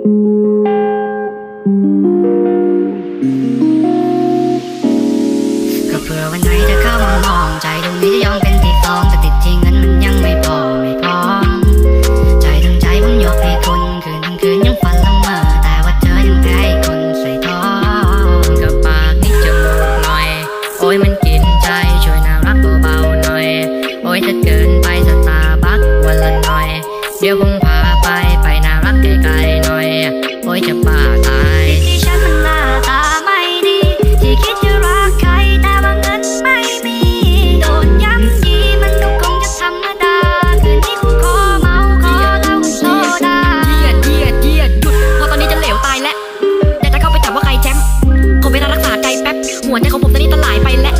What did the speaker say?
ก็เผื่อวันไหนจะเข้ามามองใจตรงนี้จะยอมเป็นที่ตองแต่ติดจริงนั้นมันยังไม่พอไม่พร้อมใจทั้งใจผมยกให้คุณคืนทั้งคืนยังฝันละเมอแต่ว่าเธอยังแพ้คนใส่ท้องกับปากนิดจมูกหน่อย โอ้ยมันกินใจช่วยน่ารักเบาๆหน่อย โอ้ยจะเกินไปจะตาบักวันละหน่อย เดี๋ยวผม โอ้ยจะบ้าตายที่ฉันมันหน้าตาไม่ดีที่คิดจะรักใครแต่ว่าเงินไม่มี โดนย้ำยีมันก็คงจะธรรมดา คืนนี้กูขอเมาขอเหล้าโซดาเหยียดเหยียดเหยียดหยุดเพราะตอนนี้จะเหลวตายแล้วอยากจะเข้าไปจับว่าใครแชมป์ขอเวลารักษาใจแป๊บหัวใจของผมตอนนี้ตะหลายไปและ